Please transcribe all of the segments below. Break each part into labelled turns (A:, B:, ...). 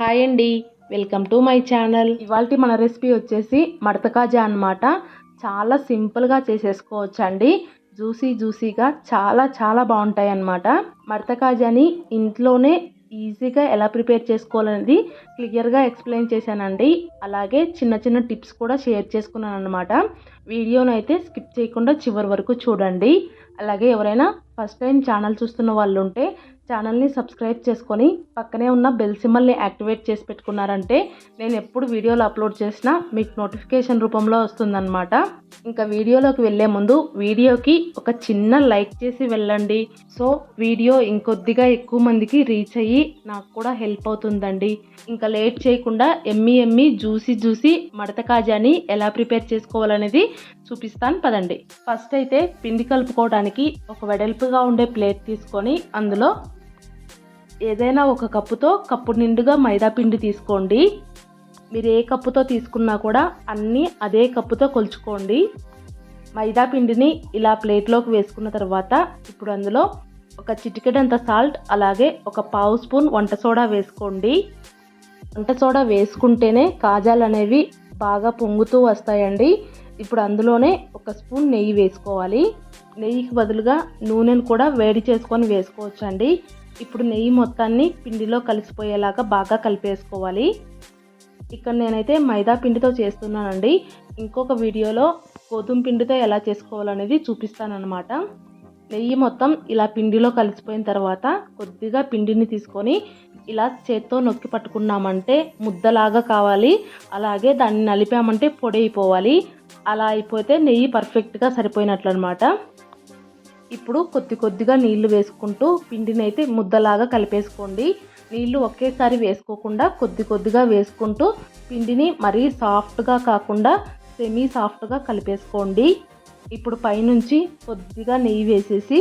A: Hi అండి. Welcome to my channel. ఇవాళ మన రెసిపీ వచ్చేసి మడత కాజా అనమాట చాలా సింపుల్గా చేసేసుకోవచ్చు అండి జ్యూసీ జ్యూసీగా చాలా చాలా బాగుంటాయి అన్నమాట మడత కాజాని ఇంట్లోనే ఈజీగా ఎలా ప్రిపేర్ చేసుకోవాలనేది క్లియర్గా ఎక్స్ప్లెయిన్ చేశానండి. అలాగే చిన్న చిన్న టిప్స్ కూడా షేర్ చేసుకున్నాను అనమాట వీడియోను అయితే స్కిప్ చేయకుండా చివరి వరకు చూడండి. అలాగే ఎవరైనా ఫస్ట్ టైం ఛానల్ చూస్తున్న వాళ్ళు ఉంటే ఛానల్ని సబ్స్క్రైబ్ చేసుకొని పక్కనే ఉన్న బెల్ సిమ్మల్ని యాక్టివేట్ చేసి పెట్టుకున్నారంటే నేను ఎప్పుడు వీడియోలు అప్లోడ్ చేసినా మీకు నోటిఫికేషన్ రూపంలో వస్తుందన్నమాట. ఇంకా వీడియోలోకి వెళ్ళే ముందు వీడియోకి ఒక చిన్న లైక్ చేసి వెళ్ళండి. సో వీడియో ఇంకొద్దిగా ఎక్కువ మందికి రీచ్ అయ్యి నాకు కూడా హెల్ప్ అవుతుందండి. ఇంకా లేట్ చేయకుండా ఎమ్మి ఎమ్మి జ్యూసీ జ్యూసీ మడత కాజాని ఎలా ప్రిపేర్ చేసుకోవాలనేది చూపిస్తాను పదండి. ఫస్ట్ అయితే పిండి కలుపుకోవడానికి ఒక వెడల్పుగా ఉండే ప్లేట్ తీసుకొని అందులో ఏదైనా ఒక కప్పుతో కప్పు నిండుగా మైదా పిండి తీసుకోండి. మీరు ఏ కప్పుతో తీసుకున్నా కూడా అన్నీ అదే కప్పుతో కొలుచుకోండి. మైదా పిండిని ఇలా ప్లేట్లోకి వేసుకున్న తర్వాత ఇప్పుడు అందులో ఒక చిటికెడంత సాల్ట్ అలాగే ఒక పావు స్పూన్ వంట సోడా వేసుకోండి. వంట సోడా వేసుకుంటేనే కాజాలు అనేవి బాగా పొంగుతూ వస్తాయండి. ఇప్పుడు అందులోనే ఒక స్పూన్ నెయ్యి వేసుకోవాలి. నెయ్యికి బదులుగా నూనెను కూడా వేడి చేసుకొని వేసుకోవచ్చు అండి ఇప్పుడు నెయ్యి మొత్తాన్ని పిండిలో కలిసిపోయేలాగా బాగా కలిపేసుకోవాలి. ఇక్కడ నేనైతే మైదా పిండితో చేస్తున్నానండి. ఇంకొక వీడియోలో గోధుమ పిండితో ఎలా చేసుకోవాలనేది చూపిస్తానన్నమాట. నెయ్యి మొత్తం ఇలా పిండిలో కలిసిపోయిన తర్వాత కొద్దిగా పిండిని తీసుకొని ఇలా చేత్తో నొక్కి పట్టుకున్నామంటే ముద్దలాగా కావాలి. అలాగే దాన్ని నలిపామంటే పొడి అయిపోవాలి. అలా అయిపోతే నెయ్యి పర్ఫెక్ట్గా సరిపోయినట్లు అనమాట ఇప్పుడు కొద్ది కొద్దిగా నీళ్ళు వేసుకుంటూ పిండిని అయితే ముద్దలాగా కలిపేసుకోండి. నీళ్ళు ఒకేసారి వేసుకోకుండా కొద్ది కొద్దిగా వేసుకుంటూ పిండిని మరీ సాఫ్ట్గా కాకుండా సెమీ సాఫ్ట్గా కలిపేసుకోండి. ఇప్పుడు పైనుంచి కొద్దిగా నెయ్యి వేసేసి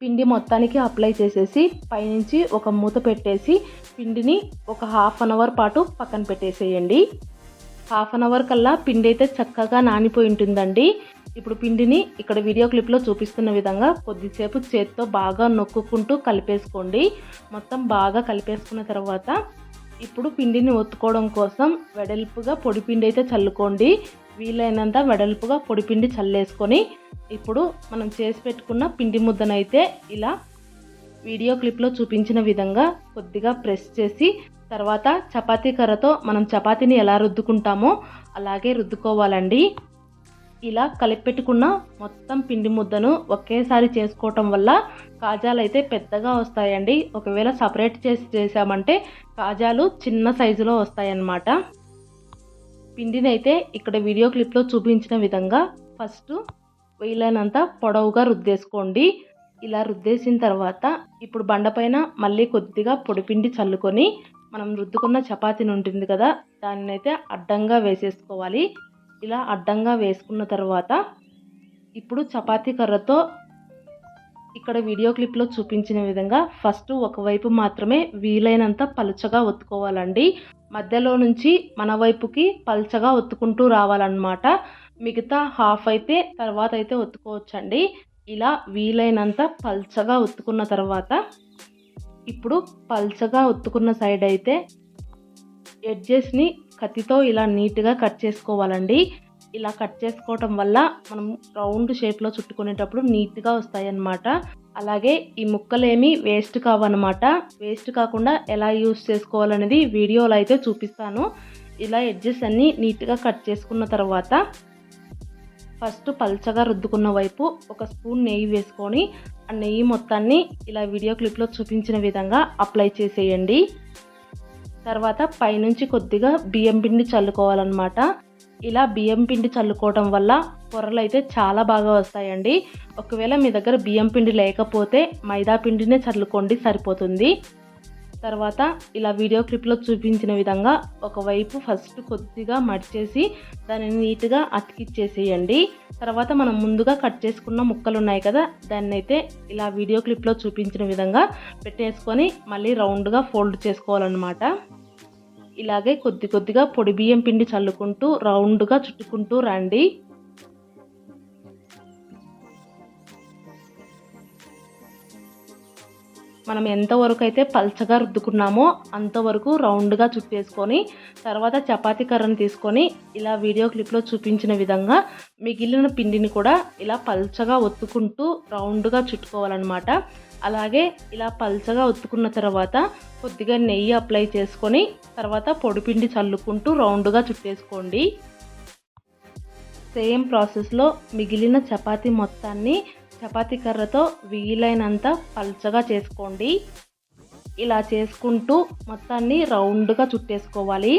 A: పిండి మొత్తానికి అప్లై చేసేసి పైనుంచి ఒక మూత పెట్టేసి పిండిని ఒక హాఫ్ అన్ అవర్ పాటు పక్కన పెట్టేసేయండి. హాఫ్ అన్ అవర్ కల్లా పిండి అయితే చక్కగా నానిపోయి ఉంటుందండి. ఇప్పుడు పిండిని ఇక్కడ వీడియో క్లిప్లో చూపిస్తున్న విధంగా కొద్దిసేపు చేత్తో బాగా నొక్కుకుంటూ కలిపేసుకోండి. మొత్తం బాగా కలిపేసుకున్న తర్వాత ఇప్పుడు పిండిని ఒత్తుకోవడం కోసం వెడల్పుగా పొడి పిండి అయితే చల్లుకోండి. వీలైనంత వెడల్పుగా పొడి పిండి చల్లేసుకొని ఇప్పుడు మనం చేసి పెట్టుకున్న పిండి ముద్దనైతే ఇలా వీడియో క్లిప్లో చూపించిన విధంగా కొద్దిగా ప్రెస్ చేసి తర్వాత చపాతీ కర్రతో మనం చపాతీని ఎలా రుద్దుకుంటామో అలాగే రుద్దుకోవాలండి. ఇలా కలిపెట్టుకున్న మొత్తం పిండి ముద్దను ఒకేసారి చేసుకోవటం వల్ల కాజాలు అయితే పెద్దగా వస్తాయండి. ఒకవేళ సపరేట్ చేసి చేసామంటే కాజాలు చిన్న సైజులో వస్తాయన్నమాట. పిండిని అయితే ఇక్కడ వీడియో క్లిప్లో చూపించిన విధంగా ఫస్ట్ వీలైనంత పొడవుగా రుద్దేసుకోండి. ఇలా రుద్దేసిన తర్వాత ఇప్పుడు బండపైన మళ్ళీ కొద్దిగా పొడిపిండి చల్లుకొని మనం రుద్దుకున్న చపాతీని ఉంటుంది కదా దాన్ని అయితే అడ్డంగా వేసేసుకోవాలి. ఇలా అడ్డంగా వేసుకున్న తర్వాత ఇప్పుడు చపాతీ కర్రతో ఇక్కడ వీడియో క్లిప్లో చూపించిన విధంగా ఫస్ట్ ఒకవైపు మాత్రమే వీలైనంత పలుచగా ఒత్తుకోవాలండి. మధ్యలో నుంచి మన వైపుకి పలుచగా ఒత్తుకుంటూ రావాలన్నమాట. మిగతా హాఫ్ అయితే తర్వాత అయితే ఒత్తుకోవచ్చండి. ఇలా వీలైనంత పల్చగా ఒత్తుకున్న తర్వాత ఇప్పుడు పల్చగా ఒత్తుకున్న సైడ్ అయితే ఎడ్జెస్ని కత్తితో ఇలా నీట్గా కట్ చేసుకోవాలండి. ఇలా కట్ చేసుకోవటం వల్ల మనం రౌండ్ షేప్లో చుట్టుకునేటప్పుడు నీట్గా వస్తాయన్నమాట. అలాగే ఈ ముక్కలేమి వేస్ట్ కావన్నమాట. వేస్ట్ కాకుండా ఎలా యూస్ చేసుకోవాలనేది వీడియోలో అయితే చూపిస్తాను. ఇలా ఎడ్జెస్ అన్నీ నీట్గా కట్ చేసుకున్న తర్వాత ఫస్ట్ పల్చగా రుద్దుకున్న వైపు ఒక స్పూన్ నెయ్యి వేసుకొని ఆ నెయ్యి మొత్తాన్ని ఇలా వీడియో క్లిప్లో చూపించిన విధంగా అప్లై చేసేయండి. తర్వాత పైనుంచి కొద్దిగా బియ్యం పిండి చల్లుకోవాలన్నమాట. ఇలా బియ్యం పిండి చల్లుకోవడం వల్ల పొరలు అయితే చాలా బాగా వస్తాయండి. ఒకవేళ మీ దగ్గర బియ్యం పిండి లేకపోతే మైదా పిండినే చల్లుకోండి సరిపోతుంది. తర్వాత ఇలా వీడియో క్లిప్లో చూపించిన విధంగా ఒకవైపు ఫస్ట్ కొద్దిగా మడిచేసి దాన్ని నీట్గా అతికిచ్చేసేయండి. తర్వాత మనం ముందుగా కట్ చేసుకున్న ముక్కలు ఉన్నాయి కదా దాన్ని అయితే ఇలా వీడియో క్లిప్లో చూపించిన విధంగా పెట్టేసుకొని మళ్ళీ రౌండ్గా ఫోల్డ్ చేసుకోవాలన్నమాట. ఇలాగే కొద్ది కొద్దిగా పొడి బియ్యం పిండి చల్లుకుంటూ రౌండ్గా చుట్టుకుంటూ రండి. మనం ఎంతవరకు అయితే పల్చగా రుద్దుకున్నామో అంతవరకు రౌండ్గా చుట్టేసుకొని తర్వాత చపాతీ కర్రను తీసుకొని ఇలా వీడియో క్లిప్లో చూపించిన విధంగా మిగిలిన పిండిని కూడా ఇలా పల్చగా ఒత్తుకుంటూ రౌండ్గా చుట్టుకోవాలన్నమాట. అలాగే ఇలా పల్చగా ఒత్తుకున్న తర్వాత కొద్దిగా నెయ్యి అప్లై చేసుకొని తర్వాత పొడిపిండి చల్లుకుంటూ రౌండ్గా చుట్టేసుకోండి. సేమ్ ప్రాసెస్లో మిగిలిన చపాతీ మొత్తాన్ని చపాతీ కర్రతో వీలైనంత పల్చగా చేసుకోండి. ఇలా చేసుకుంటూ మొత్తాన్ని రౌండ్గా చుట్టేసుకోవాలి.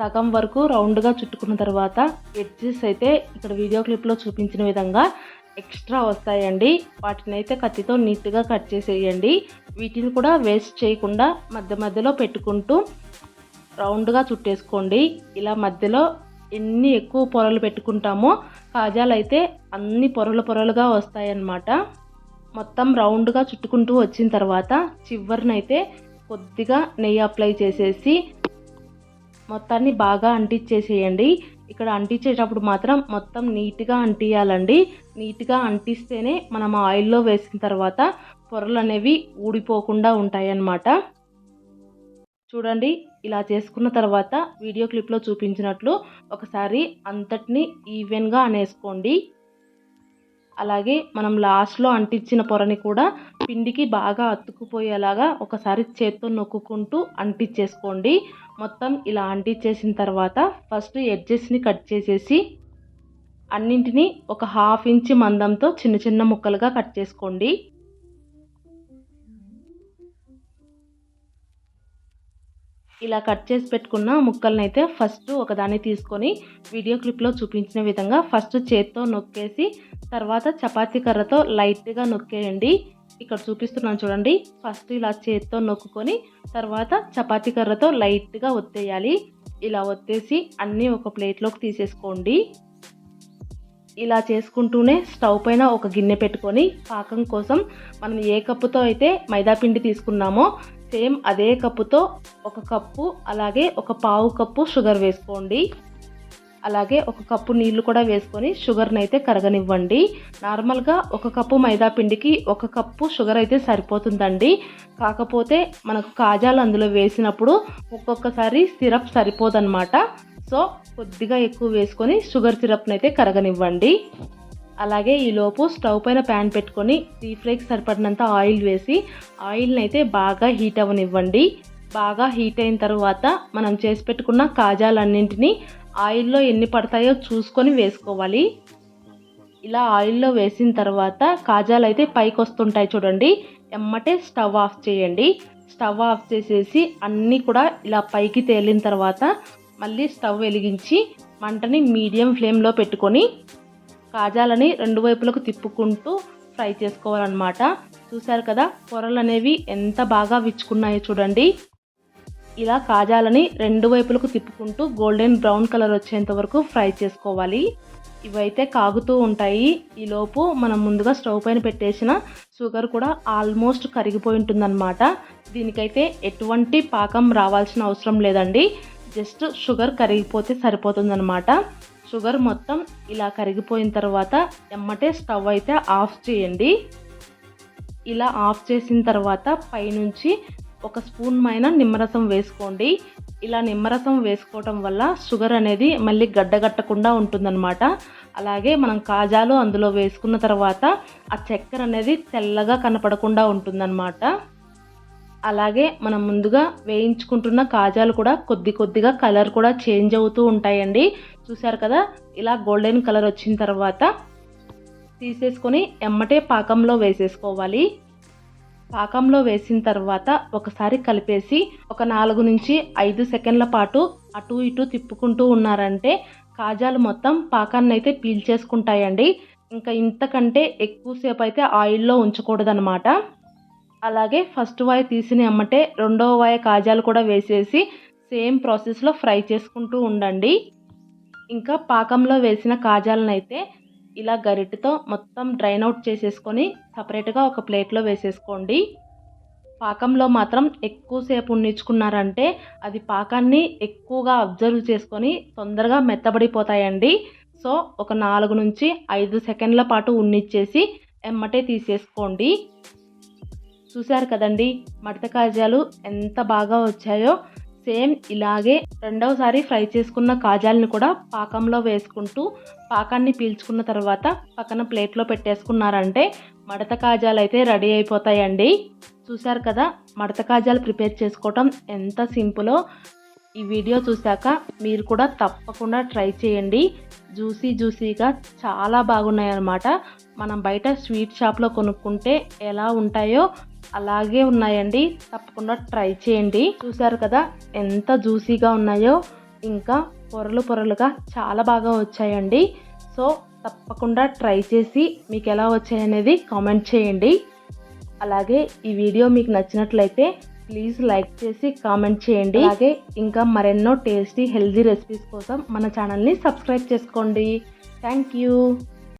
A: సగం వరకు రౌండ్గా చుట్టుకున్న తర్వాత ఎడ్జెస్ అయితే ఇక్కడ వీడియో క్లిప్లో చూపించిన విధంగా ఎక్స్ట్రా వస్తాయండి. వాటిని అయితే కత్తితో నీట్గా కట్ చేసేయండి. వీటిని కూడా వేస్ట్ చేయకుండా మధ్య మధ్యలో పెట్టుకుంటూ రౌండ్గా చుట్టేసుకోండి. ఇలా మధ్యలో ఎన్ని ఎక్కువ పొరలు పెట్టుకుంటామో కాజాలు అయితే అన్ని పొరలు పొరలుగా వస్తాయన్నమాట. మొత్తం రౌండ్గా చుట్టుకుంటూ వచ్చిన తర్వాత చివరినైతే కొద్దిగా నెయ్యి అప్లై చేసేసి మొత్తాన్ని బాగా అంటించేసేయండి ఇక్కడ అంటించేటప్పుడు మాత్రం మొత్తం నీట్గా అంటియాలండి. నీట్గా అంటిస్తేనే మనం ఆయిల్లో వేసిన తర్వాత పొరలు అనేవి ఊడిపోకుండా ఉంటాయన్నమాట. చూడండి ఇలా చేసుకున్న తర్వాత వీడియో క్లిప్లో చూపించినట్లు ఒకసారి అంతటిని ఈవెన్గా అనేసుకోండి. అలాగే మనం లాస్ట్లో అంటించిన పొరని కూడా పిండికి బాగా అతుక్కుపోయేలాగా ఒకసారి చేత్తో నొక్కుంటూ అంటించేసుకోండి. మొత్తం ఇలా అంటించేసిన తర్వాత ఫస్ట్ ఎడ్జెస్ని కట్ చేసేసి అన్నింటినీ ఒక హాఫ్ ఇంచ్ మందంతో చిన్న చిన్న ముక్కలుగా కట్ చేసుకోండి. ఇలా కట్ చేసి పెట్టుకున్న ముక్కల్ని అయితే ఫస్ట్ ఒకదాన్ని తీసుకొని వీడియో క్లిప్లో చూపించిన విధంగా ఫస్ట్ చేత్తో నొక్కేసి తర్వాత చపాతీ కర్రతో లైట్గా నొక్కేయండి. ఇక్కడ చూపిస్తున్నాను చూడండి. ఫస్ట్ ఇలా చేత్తో నొక్కుకొని తర్వాత చపాతీ కర్రతో లైట్గా ఒత్తేయాలి. ఇలా ఒత్తేసి అన్నీ ఒక ప్లేట్లోకి తీసేసుకోండి. ఇలా చేసుకుంటూనే స్టవ్ పైన ఒక గిన్నె పెట్టుకొని పాకం కోసం మనం ఏ కప్పుతో అయితే మైదాపిండి తీసుకున్నామో సేమ్ అదే కప్పుతో ఒక కప్పు అలాగే ఒక పావు కప్పు షుగర్ వేసుకోండి. అలాగే ఒక కప్పు నీళ్ళు కూడా వేసుకొని షుగర్ని అయితే కరగనివ్వండి. నార్మల్గా ఒక కప్పు మైదా పిండికి ఒక కప్పు షుగర్ అయితే సరిపోతుందండి. కాకపోతే మనకు కాజాలు అందులో వేసినప్పుడు ఒక్కొక్కసారి సిరప్ సరిపోదన్నమాట. సో కొద్దిగా ఎక్కువ వేసుకొని షుగర్ సిరప్ని అయితే కరగనివ్వండి. అలాగే ఈలోపు స్టవ్ పైన ప్యాన్ పెట్టుకొని డీప్ ఫ్రైకి సరిపడినంత ఆయిల్ వేసి ఆయిల్ని అయితే బాగా హీట్ అవ్వనివ్వండి. బాగా హీట్ అయిన తర్వాత మనం చేసి పెట్టుకున్న కాజాలన్నింటినీ ఆయిల్లో ఎన్ని పడతాయో చూసుకొని వేసుకోవాలి. ఇలా ఆయిల్లో వేసిన తర్వాత కాజాలు అయితే పైకి వస్తుంటాయి చూడండి. ఎమ్మటే స్టవ్ ఆఫ్ చేయండి. స్టవ్ ఆఫ్ చేసేసి అన్నీ కూడా ఇలా పైకి తేలిన తర్వాత మళ్ళీ స్టవ్ వెలిగించి మంటని మీడియం ఫ్లేమ్లో పెట్టుకొని కాజాలని రెండు వైపులకు తిప్పుకుంటూ ఫ్రై చేసుకోవాలన్నమాట. చూశారు కదా పొరలు అనేవి ఎంత బాగా విచ్చుకున్నాయో చూడండి. ఇలా కాజాలని రెండు వైపులకు తిప్పుకుంటూ గోల్డెన్ బ్రౌన్ కలర్ వచ్చేంత వరకు ఫ్రై చేసుకోవాలి. ఇవైతే కాగుతూ ఉంటాయి. ఈలోపు మనం ముందుగా స్టవ్ పైన పెట్టేసిన షుగర్ కూడా ఆల్మోస్ట్ కరిగిపోయి ఉంటుందన్నమాట. దీనికైతే ఎటువంటి పాకం రావాల్సిన అవసరం లేదండి. జస్ట్ షుగర్ కరిగిపోతే సరిపోతుందన్నమాట. షుగర్ మొత్తం ఇలా కరిగిపోయిన తర్వాత ఎమ్మటే స్టవ్ అయితే ఆఫ్ చేయండి. ఇలా ఆఫ్ చేసిన తర్వాత పైనుంచి ఒక స్పూన్ పైన నిమ్మరసం వేసుకోండి. ఇలా నిమ్మరసం వేసుకోవటం వల్ల షుగర్ అనేది మళ్ళీ గడ్డగట్టకుండా ఉంటుందన్నమాట. అలాగే మనం కాజాలు అందులో వేసుకున్న తర్వాత ఆ చక్కెర అనేది తెల్లగా కనపడకుండా ఉంటుందన్నమాట. అలాగే మనం ముందుగా వేయించుకుంటున్న కాజాలు కూడా కొద్ది కొద్దిగా కలర్ కూడా చేంజ్ అవుతూ ఉంటాయండి. చూసారు కదా? ఇలా గోల్డెన్ కలర్ వచ్చిన తర్వాత తీసేసుకొని ఎమ్మటే పాకంలో వేసేసుకోవాలి. పాకంలో వేసిన తర్వాత ఒకసారి కలిపేసి ఒక నాలుగు నుంచి ఐదు సెకండ్ల పాటు అటు ఇటు తిప్పుకుంటూ ఉన్నారంటే కాజాలు మొత్తం పాకాన్ని అయితే పీల్చేసుకుంటాయండి ఇంకా ఇంతకంటే ఎక్కువసేపు అయితే ఆయిల్లో ఉంచకూడదనమాట అలాగే ఫస్ట్ వాయి తీసిన అమ్మటే రెండవ వాయ కాజాలు కూడా వేసేసి సేమ్ ప్రాసెస్లో ఫ్రై చేసుకుంటూ ఉండండి. ఇంకా పాకంలో వేసిన కాజాలను అయితే ఇలా గరిటెతో మొత్తం డ్రైన్ అవుట్ చేసేసుకొని సపరేట్గా ఒక ప్లేట్లో వేసేసుకోండి. పాకంలో మాత్రం ఎక్కువసేపు ఉండించుకున్నారంటే అది పాకాన్ని ఎక్కువగా అబ్జర్వ్ చేసుకొని తొందరగా మెత్తబడిపోతాయండి. సో ఒక నాలుగు నుంచి ఐదు సెకండ్ల పాటు ఉన్నిచ్చేసి ఎమ్మటే తీసేసుకోండి. చూశారు కదండి మడత కాజాలు ఎంత బాగా వచ్చాయో. సేమ్ ఇలాగే రెండవసారి ఫ్రై చేసుకున్న కాజాలను కూడా పాకంలో వేసుకుంటూ పాకాన్ని పీల్చుకున్న తర్వాత పక్కన ప్లేట్లో పెట్టేసుకున్నారంటే మడత కాజాలు అయితే రెడీ అయిపోతాయండి. చూశారు కదా మడత కాజాలు ప్రిపేర్ చేసుకోవటం ఎంత సింపులో. ఈ వీడియో చూశాక మీరు కూడా తప్పకుండా ట్రై చేయండి. జ్యూసీ జ్యూసీగా చాలా బాగున్నాయి అన్నమాట మనం బయట స్వీట్ షాప్లో కొనుక్కుంటే ఎలా ఉంటాయో అలాగే ఉన్నాయండి. తప్పకుండా ట్రై చేయండి. చూసారు కదా ఎంత జ్యూసీగా ఉన్నాయో. ఇంకా పొరలు పొరలుగా చాలా బాగా వచ్చాయండి. సో తప్పకుండా ట్రై చేసి మీకు ఎలా వచ్చాయనేది కామెంట్ చేయండి. అలాగే ఈ వీడియో మీకు నచ్చినట్లయితే ప్లీజ్ లైక్ చేసి కామెంట్ చేయండి. అలాగే ఇంకా మరెన్నో టేస్టీ హెల్తీ రెసిపీస్ కోసం మన ఛానల్ని సబ్స్క్రైబ్ చేసుకోండి. Thank you.